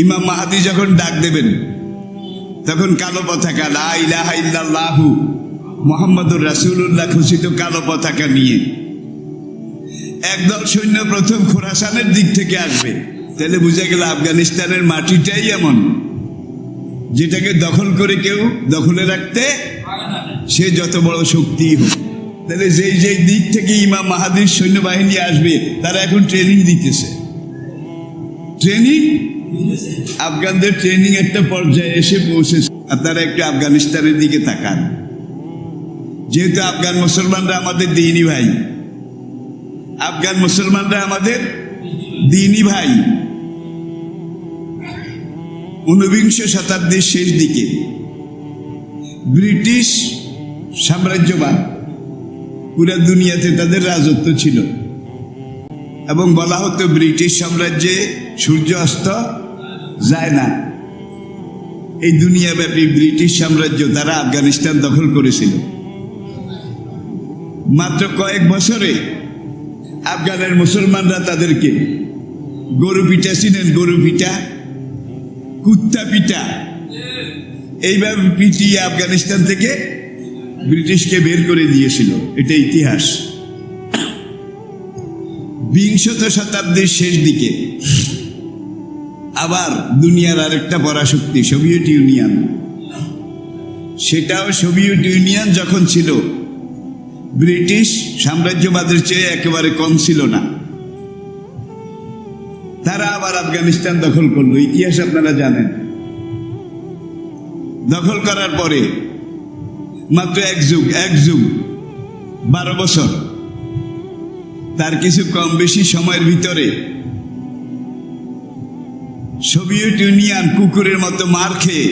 ইমাম মাহাদি যখন ডাক দেবেন, তখন কালো পতাকা, লা ইলাহা ইল্লাল্লাহু মোহাম্মদুর রাসূলুল্লাহ ঘোষিত কালো পতাকা নিয়ে। একদল সৈন্য প্রথম খোরাসানের দিক থেকে আসবে। তাহলে বুঝা গেল আফগানিস্তানের মাটিটাই এমন। যেটাকে দখল করে কেউ দখলে রাখতে সে যত বড় শক্তি হোক। তাহলে যেই যেই দিক থেকে ইমাম মাহাদির সৈন্যবাহিনী আসবে, তারা এখন ট্রেনিং দিতেছে। ট্রেনিং আফগানদের ট্রেনিং একটা পর্যায়ে এসে পৌঁছেছে। আপনারা একটু আফগানিস্তানের দিকে তাকান। যেহেতু আফগান মুসলমানরা আমাদের দিনই ভাই। আফগান মুসলমানরা আমাদের দিনই ভাই। ঊনবিংশ শতাব্দীর শেষ দিকে। ব্রিটিশ সাম্রাজ্যবাদ পুরা দুনিয়াতে তাদের রাজত্ব ছিল। এবং বলা হতো, ব্রিটিশ সাম্রাজ্যে সূর্য অস্ত যায় না। এই দুনিয়াব্যাপী ব্রিটিশ সাম্রাজ্য তারা আফগানিস্তান দখল করেছিল। মাত্র কয়েক বছরে আফগানের মুসলমানরা তাদেরকে গরু পিঠা ছিলেন গরু পিঠা, কুত্তা পিঠা। এইভাবে পিটিয়ে আফগানিস্তান থেকে ব্রিটিশকে বের করে দিয়েছিল। এটা ইতিহাস। বিংশত শতাব্দীর শেষ দিকে আবার দুনিয়ার আরেকটা পরাশক্তি, সোভিয়েত ইউনিয়ন। সেটাও সোভিয়েত ইউনিয়ন যখন ছিল, ব্রিটিশ সাম্রাজ্যবাদের চেয়ে একেবারে কম ছিল না। তারা আবার আফগানিস্তান দখল করল। ইতিহাস আপনারা জানেন। দখল করার পরে, মাত্র এক যুগ এক যুগ, বারো বছর তার কিছু কম বেশি সময়ের ভিতরে সোভিয়েত ইউনিয়ন কুকুরের মতো মার খেয়ে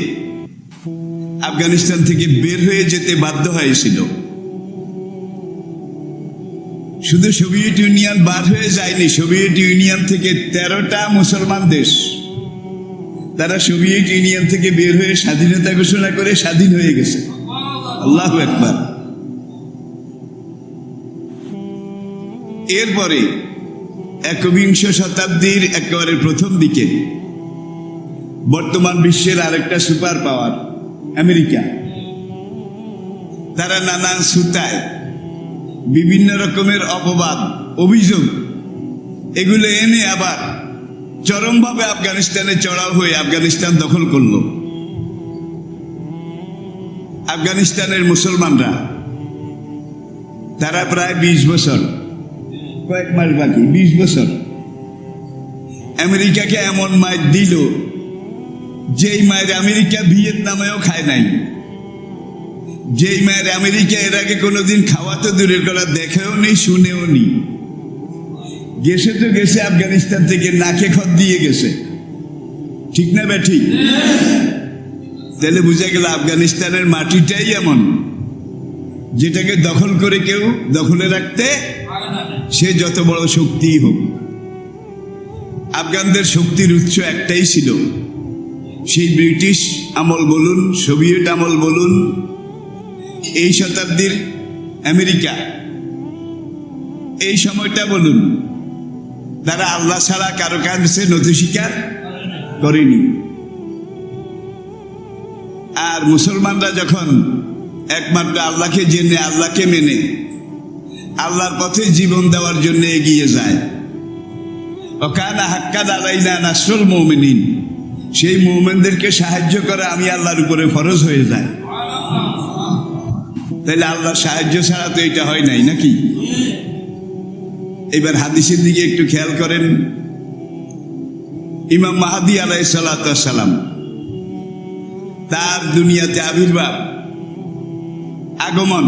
আফগানিস্তান থেকে বের হয়ে যেতে বাধ্য হয়েছিল। শুধু সোভিয়েত ইউনিয়ন বার হয়ে যায়নি, সোভিয়েত ইউনিয়ন থেকে তেরোটা মুসলমান দেশ। তারা সোভিয়েত ইউনিয়ন থেকে বের হয়ে স্বাধীনতা ঘোষণা করে স্বাধীন হয়ে গেছে। আল্লাহ একবার এরপরে একবিংশ শতাব্দীর একেবারে প্রথম দিকে বর্তমান বিশ্বের আরেকটা সুপার পাওয়ার, আমেরিকা। তারা নানান সুতায় বিভিন্ন রকমের অপবাদ, অভিযোগ, এগুলো এনে আবার চরমভাবে আফগানিস্তানে চড়াও হয়ে আফগানিস্তান দখল করল। আফগানিস্তানের মুসলমানরা, তারা প্রায় বিশ বছর কয়েক মাস বাকি, বিশ বছর। আমেরিকাকে এমন মায়ের দিল, যেই মায়ের আমেরিকা ভিয়েতনামেও খায় নাই। যেই মায়ের আমেরিকা এর আগে কোনোদিন খাওয়া তো দূরের করা দেখেও নেই শুনেও নি। গেছে তো গেছে, আফগানিস্তান থেকে নাকে খত দিয়ে গেছে। ঠিক না বে ঠিক? তাহলে বুঝা গেল আফগানিস্তানের মাটিটাই এমন, যেটাকে দখল করে কেউ দখলে রাখতে সে যত বড় শক্তি হোক, আফগানদের শক্তির উৎস একটাই ছিল। সেই ব্রিটিশ আমল বলুন, সোভিয়েত আমল বলুন, এই শতাব্দীর আমেরিকা। এই সময়টা বলুন, তারা আল্লাহ ছাড়া কারও কাছে নথি স্বীকার করেনি। আর মুসলমানরা যখন একমাত্র আল্লাহকে জেনে, আল্লাহকে মেনে আল্লাহর পথে জীবন দেওয়ার জন্য এগিয়ে যায়। ওকানা হাক্কাদ আলাইনা নাসরুল মৌমিনিন। সেই মৌমেনদেরকে সাহায্য করা আমি আল্লাহর উপরে ফরজ হয়ে যায় তাহলে আল্লাহর সাহায্য ছাড়া তো এটা হয় নাই নাকি? এবার হাদিসের দিকে একটু খেয়াল করেন। ইমাম মাহাদি আলাই সালাম তার দুনিয়াতে আবির্ভাব, আগমন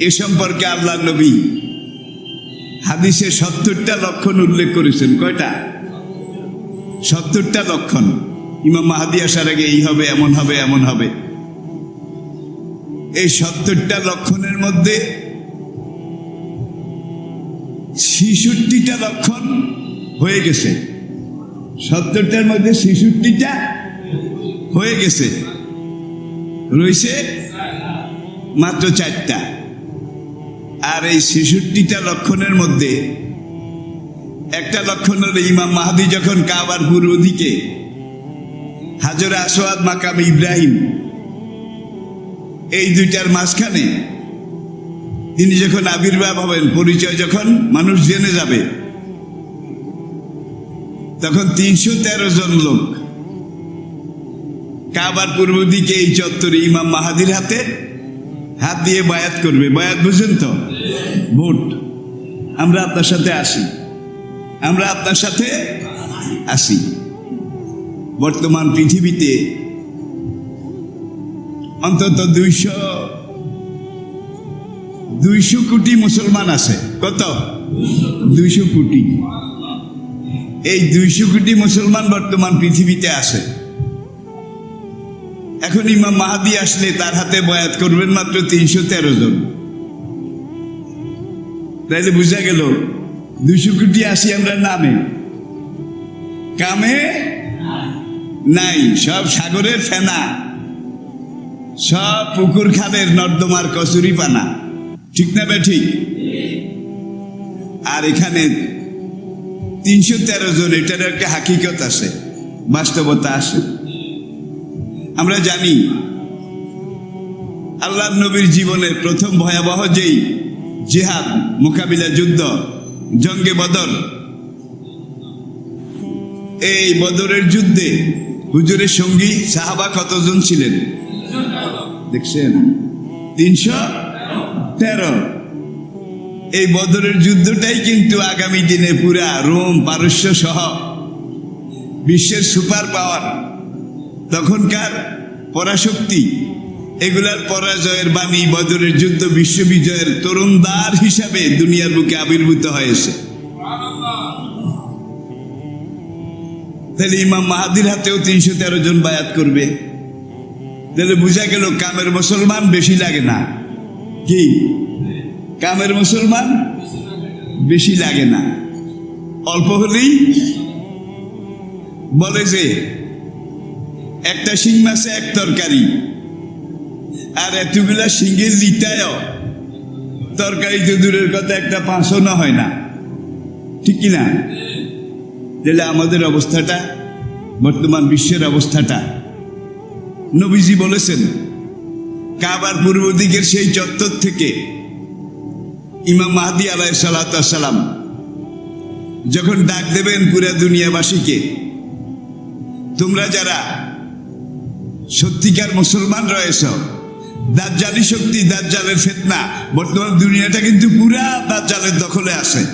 এ সম্পর্কে আল্লাহ নবী হাদিসে সত্তরটা লক্ষণ উল্লেখ করেছেন। কয়টা? সত্তরটা লক্ষণ। ইমাম মাহাদি আসার আগে এই হবে, এমন হবে এমন হবে। এই সত্তরটা লক্ষণের মধ্যে ছিষট্টিটা লক্ষণ হয়ে গেছে। সত্তরটার মধ্যে ছেষট্টিটা হয়ে গেছে। রয়েছে মাত্র চারটা। আর এই ছেষট্টিটা লক্ষণের মধ্যে একটা লক্ষণ হলো ইমাম মাহাদি যখন কাবার পূর্ব দিকে হাজর আসোয়াদ মাকাম ইব্রাহিম, এই দুইটার মাঝখানে তিনি যখন আবির্ভাব হবেন, পরিচয় যখন মানুষ জেনে যাবে, তখন তিনশো তেরো জন লোক কাবার পূর্ব দিকে এই চত্বরে ইমাম মাহাদির হাতে হাত দিয়ে বায়াত করবে। বায়াত বুঝেন তো? ভোট। আমরা আপনার সাথে আসি। আমরা আপনার সাথে আসি। বর্তমান পৃথিবীতে অন্তত দুইশো দুইশো কোটি মুসলমান আছে। কত? দুইশো কোটি। এই দুইশো কোটি মুসলমান বর্তমান পৃথিবীতে আছে। এখন ইমাম মাহাদি আসলে তার হাতে বয়াত করবেন মাত্র তিনশো তেরো জন। তাইলে বুঝা গেল, দুইশো কোটি আসি আমরা নামে কামে নাই, সব সাগরের ফেনা, সব পুকুর খাদের নর্দমার কচুরি পানা। ঠিক না বে ঠিক? আর এখানে তিনশো তেরো জন, এটার একটা হাকিকত আছে, বাস্তবতা আছে। আমরা জানি আল্লাহ নবীর জীবনের প্রথম ভয়াবহ যেই জেহাদ, মোকাবিলা, যুদ্ধ, জঙ্গে বদর এই বদরের যুদ্ধে হুজুরের সঙ্গী সাহাবা কতজন ছিলেন? দেখছেন? তিনশো তেরো। এই বদরের যুদ্ধটাই কিন্তু আগামী দিনে পুরা রোম পারস্য সহ বিশ্বের সুপার পাওয়ার। তখনকার পরাশক্তি এগুলার পরাজয়ের বাণী বদরের যুদ্ধ বিশ্ব বিজয়ের তরুণদার হিসাবে দুনিয়ার বুকে আবির্ভূত হয়েছে। তাহলে ইমাম মাহাদির হাতেও তিনশো তেরো জন বায়াত করবে। তাহলে বোঝা গেল কামের মুসলমান বেশি লাগে না। কি? কামের মুসলমান বেশি লাগে না। অল্প হলেই বলে যে, একটা শিং মাছে এক তরকারি। আর এতগুলা শিঙ্গের লিটায় তরকারি তো দূরের কথা, একটা পাঁচশো না হয় না। ঠিক কিনা? তাহলে আমাদের অবস্থাটা, বর্তমান বিশ্বের অবস্থাটা। নবীজি বলেছেন, কাবার পূর্ব দিকের সেই চত্বর থেকে ইমাম মাহাদি আলাই সালাম যখন ডাক দেবেন পুরা দুনিয়াবাসীকে, তোমরা যারা সত্যিকার মুসলমান রয়েছ দাজ্জালি শক্তি, দাজ্জালের ফেতনা। বর্তমান দুনিয়াটা কিন্তু পুরা দাজ্জালের দখলে আছে।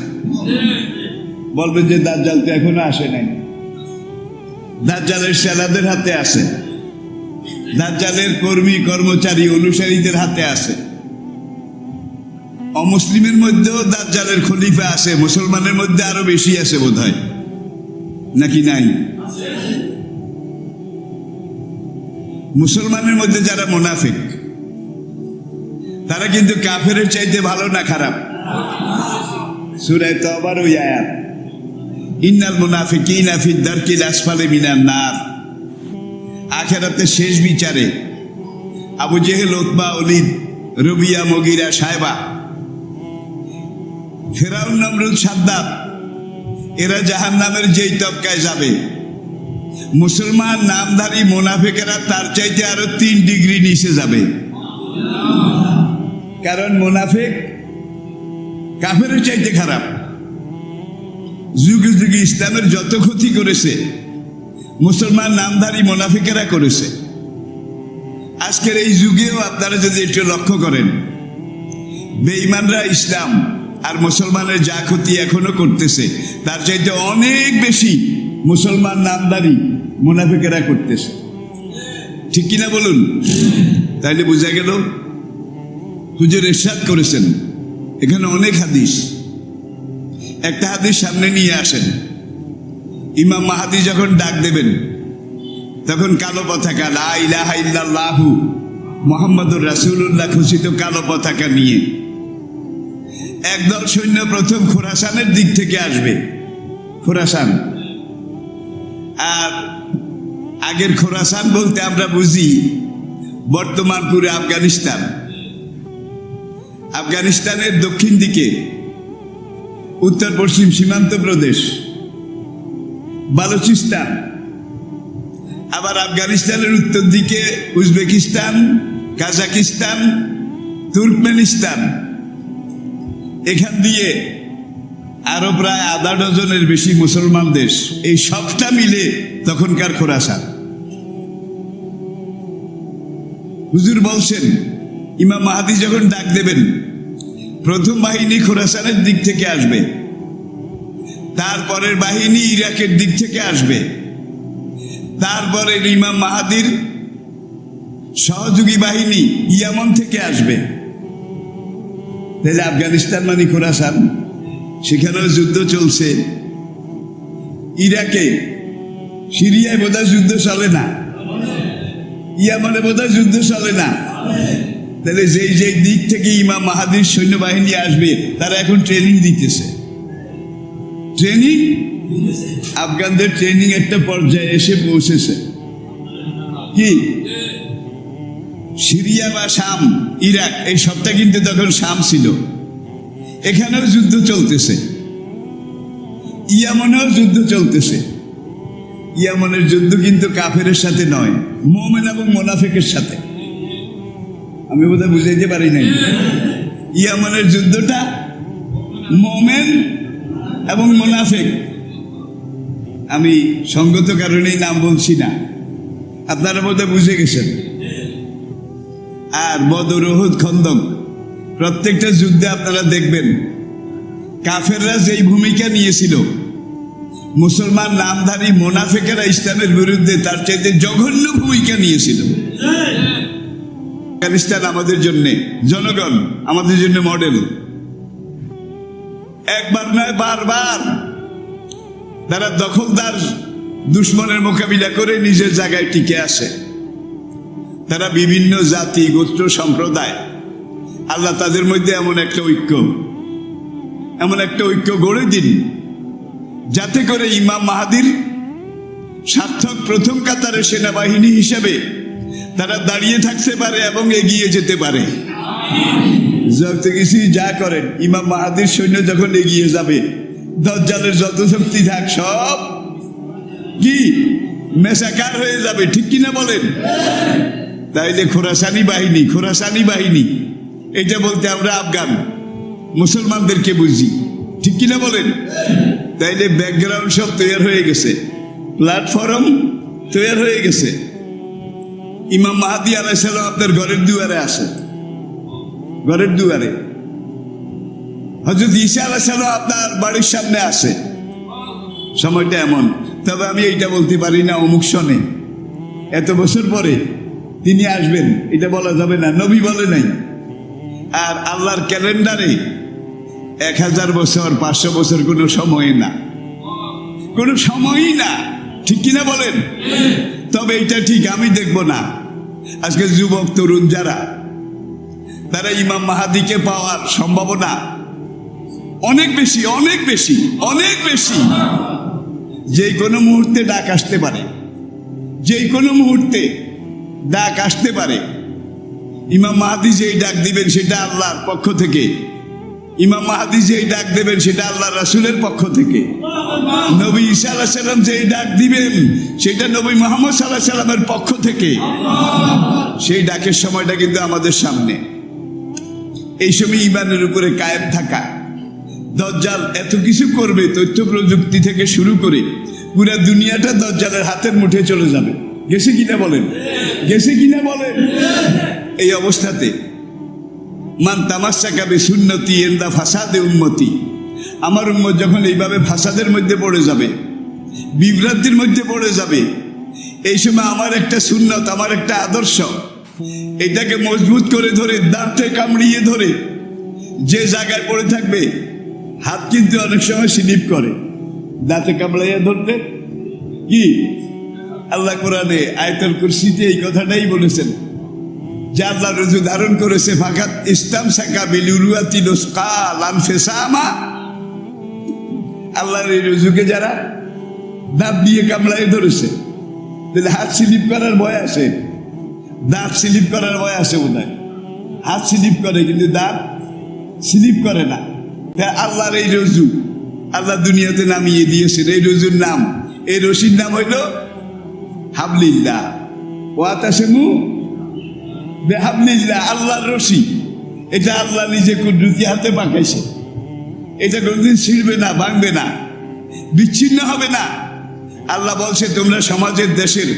বলবেন যে দাজ্জাল তো এখনও আসে নাই। দাজ্জালের সেনাদের হাতে আছে। দাজ্জালের কর্মী, কর্মচারী, অনুসারীদের হাতে আছে। অমুসলিমের মধ্যেও দাজ্জালের খলিফা আছে, মুসলমানের মধ্যে আরও বেশি আছে বোধ হয় নাকি নাই? মুসলমানের মধ্যে যারা মোনাফিক তারা কিন্তু কাফের চাইতে ভালো না খারাপ? সুরায় তো আবার ওই আয়াত। ইন্নাল মুনাফিকিনা ফি দারকিল আসফালে মিনান নার। আখেরাতে শেষ বিচারে আবু জেহেল ওতবা অলিদ রবিয়া, মগিরা সাহেবা ফেরাউন নমরুদ সাদ্দাত এরা জাহান নামের যেই তবকায় যাবে। মুসলমান, নামধারী, মোনাফেকেরা তার চাইতে আরও তিন ডিগ্রি নিচে যাবে। কারণ মোনাফেক কাফের চাইতে খারাপ। যুগে যুগে ইসলামের যত ক্ষতি করেছে, মুসলমান নামধারী মোনাফিকেরা করেছে। আজকের এই যুগেও আপনারা যদি একটু লক্ষ্য করেন, বেঈমানরা ইসলাম আর মুসলমানের যা ক্ষতি এখনও করতেছে, তার চাইতে অনেক বেশি মুসলমান নামদারি মুনাফিকেরা করতেছে। ঠিক কিনা বলুন? তাইলে বোঝা গেল হুজুর এরশাদ করেছেন। এখানে অনেক হাদিস। একটা হাদিস সামনে নিয়ে আসেন। ইমাম মাহাদি যখন ডাক দেবেন, তখন কালো পতাকা, লা ইলাহা ইল্লাল্লাহু মোহাম্মদুর রাসূলুল্লাহ ঘোষিত কালো পতাকা নিয়ে। একদল সৈন্য প্রথম খোরাসানের দিক থেকে আসবে। খোরাসান। আর আগের খোরাসান বলতে আমরা বুঝি বর্তমান পুরো আফগানিস্তান। আফগানিস্তানের দক্ষিণ দিকে উত্তর পশ্চিম সীমান্ত প্রদেশ, বালুচিস্তান, আবার আফগানিস্তানের উত্তর দিকে উজবেকিস্তান, কাজাকিস্তান, তুর্কমেনিস্তান। এখান দিয়ে আরও প্রায় আধা ডজনের বেশি মুসলমান দেশ এই সবটা মিলে তখনকার খোরাসান হুজুর বলছেন ইমাম মাহাদি যখন ডাক দেবেন, প্রথম বাহিনী খোরাসানের দিক থেকে আসবে। তারপরের বাহিনী ইরাকের দিক থেকে আসবে। তারপরে ইমাম মাহাদির সহযোগী বাহিনী ইয়ামন থেকে আসবে। তাহলে আফগানিস্তান মানে খোরাসান, সেখানেও যুদ্ধ চলছে। ইরাকে সিরিয়ায় বোধহয় যুদ্ধ চলে না। ইয়ামনে বোধহয় যুদ্ধ চলে না। তাহলে যেই যেই দিক থেকে ইমাম মাহাদির সৈন্যবাহিনী আসবে, তারা এখন ট্রেনিং দিতেছে। ট্রেনিং আফগানদের ট্রেনিং একটা পর্যায়ে এসে পৌঁছেছে। কি? সিরিয়া বা শাম, ইরাক, এই সবটা কিন্তু তখন শাম ছিল। এখানেও যুদ্ধ চলতেছে। ইয়ামনেও যুদ্ধ চলতেছে। ইয়ামনের যুদ্ধ কিন্তু কাফেরের সাথে নয়, মোমেন এবং মোনাফেকের সাথে। আমি বোধহয় বুঝাইতে পারি নাই। ইয়ামনের যুদ্ধটা মোমেন এবং মোনাফেক। আমি সঙ্গত কারণেই নাম বলছি না। আপনারা বোধহয় বুঝে গেছেন। আর বদর উহুদ খন্দক, প্রত্যেকটা যুদ্ধে আপনারা দেখবেন, কাফেররা যেই ভূমিকা নিয়েছিল, মুসলমান নামধারী মোনাফেকেরা ইসলামের বিরুদ্ধে তার চাইতে জঘন্য ভূমিকা নিয়েছিল। আফগানিস্তান আমাদের জন্য, জনগণ আমাদের জন্য মডেল একবার নয় বারবার তারা দখলদার দুশ্মনের মোকাবিলা করে নিজের জায়গায় টিকে আসে। তারা বিভিন্ন জাতি, গোত্র, সম্প্রদায়, আল্লাহ তাদের মধ্যে এমন একটা ঐক্য, এমন একটা ঐক্য গড়ে দিন, যাতে করে ইমাম মাহাদির সার্থক প্রথম কাতারে সেনাবাহিনী হিসেবে তারা দাঁড়িয়ে থাকতে পারে এবং এগিয়ে যেতে পারে। যত কিছু যা করেন, ইমাম মাহাদির সৈন্য যখন এগিয়ে যাবে, দজ্জালের যত শক্তি থাক, সব কি? মেশাকার হয়ে যাবে, ঠিক কিনা বলেন? তাইলে খোরাসানি বাহিনী খোরাসানি বাহিনী, এটা বলতে আমরা আফগান, মুসলমানদেরকে বুঝি, ঠিক কিনা বলেন? তাইলে ব্যাকগ্রাউন্ড সব তৈরি হয়ে গেছে প্ল্যাটফর্ম তৈরি হয়ে গেছে। ইমাম মাহাদি আলাইসাল্লাম আপনার ঘরের দুয়ারে আসে। ঘরের দুয়ারে। হজরত ঈশা আলাইসাল্লাম আপনার বাড়ির সামনে আসে। সময়টা এমন। তবে আমি এইটা বলতে পারি না অমুক সনে এত বছর পরে তিনি আসবেন এটা বলা যাবে না নবী বলে নাই। আর আল্লাহর ক্যালেন্ডারে এক হাজার বছর পাঁচশো বছর কোনো সময় না। কোনো সময়ই না। ঠিক কিনা বলেন? তবে এটা ঠিক আমি দেখব না। আজকে যুবক, তরুণ যারা, তারা ইমাম মাহাদিকে পাওয়ার সম্ভাবনা অনেক বেশি অনেক বেশি অনেক বেশি। যে কোনো মুহূর্তে ডাক আসতে পারে যে কোনো মুহূর্তে ডাক আসতে পারে, ইমাম মাহাদি যেই ডাক দিবেন সেটা আল্লাহর পক্ষ থেকে ইমাম মাহাদি যেই ডাক দেবেন, সেটা আল্লাহ রাসুলের পক্ষ থেকে। নবী ঈসা আলাহ সাল্লাম যেই ডাক দিবেন, সেটা নবী মোহাম্মদ সাল্লাহ সাল্লামের পক্ষ থেকে। সেই ডাকের সময়টা কিন্তু আমাদের সামনে। এই সময় ইমানের উপরে কায়েম থাকা। দজ্জাল এত কিছু করবে, তথ্য প্রযুক্তি থেকে শুরু করে পুরা দুনিয়াটা দজ্জালের হাতের মুঠে চলে যাবে। গেছে কিনা বলেন? গেছে কিনা বলেন? এই অবস্থাতে মান তামাশা কাবে সুন্নতি এন্দা ফাসাদে উন্মতি আমার উম্মত যখন এইভাবে ফাসাদের মধ্যে পড়ে যাবে, বিভ্রান্তির মধ্যে পড়ে যাবে, এই সময় আমার একটা সুন্নত, আমার একটা আদর্শ, এটাকে মজবুত করে ধরে, দাঁতে কামড়িয়ে ধরে, যে জায়গায় পড়ে থাকবে, হাত কিন্তু অনেক সময় স্লিপ করে। দাঁতে কামড়াইয়া ধরলে কি? আল্লাহ কোরআনে আয়তল কুরসিতে এই কথাটাই বলেছেন। যে আল্লাহ রজু ধারণ করেছে, ফাঁকাত ইসলাম সাকা বিলুরুয়াতি নোসকা লান ফেসামা। আল্লাহর এই রজুকে যারা দাঁত দিয়ে কামড়াই ধরেছে, তাহলে হাত স্লিপ করার ভয় আছে? দাঁত স্লিপ করার ভয় আছে বোধ হাত স্লিপ করে, কিন্তু দাঁত স্লিপ করে না। তাই আল্লাহর এই রজু আল্লাহ দুনিয়াতে নামিয়ে দিয়েছেন। এই রজুর নাম, এই রশির নাম হইল হাবলিল্লাহ। ওয়াতাসেমু বেহাবলিল্লাহ আল্লাহর রশি। এটা আল্লাহ নিজে কুদরতি হাতে পাকাইছে এটা কোনদিন ছিঁড়বে না, ভাঙবে না, বিচ্ছিন্ন হবে না। আল্লাহ বলছে, তোমরা সমাজের দেশের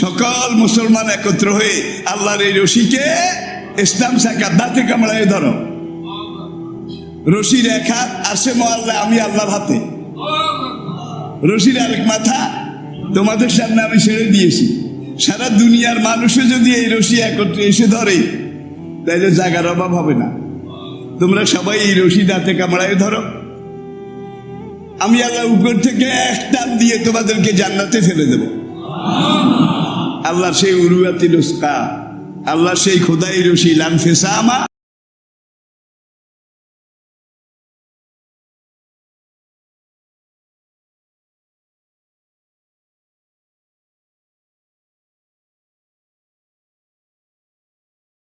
সকল মুসলমান একত্র হয়ে আল্লাহর এই রশিকে ইসলাম শাখা দাঁতে কামড়ায় ধরো। রশির এক হাত আসে মোয়াল্লা আমি আল্লাহর হাতে। রশির আরেক মাথা তোমাদের সামনে আমি ছেড়ে দিয়েছি। সারা দুনিয়ার মানুষে যদি এই রশি একত্রে এসে ধরে তাইলে জায়গার অভাব হবে না। তোমরা সবাই এই রশি দাঁতে কামড়ায় ধরো। আমি আল্লাহ উপর থেকে এক টান দিয়ে তোমাদেরকে জান্নাতে ফেলে দেব। আল্লাহ সেই উরুয়াতি রুস্কা আল্লাহ সেই খোদাই রশি, লানফেসা আমা।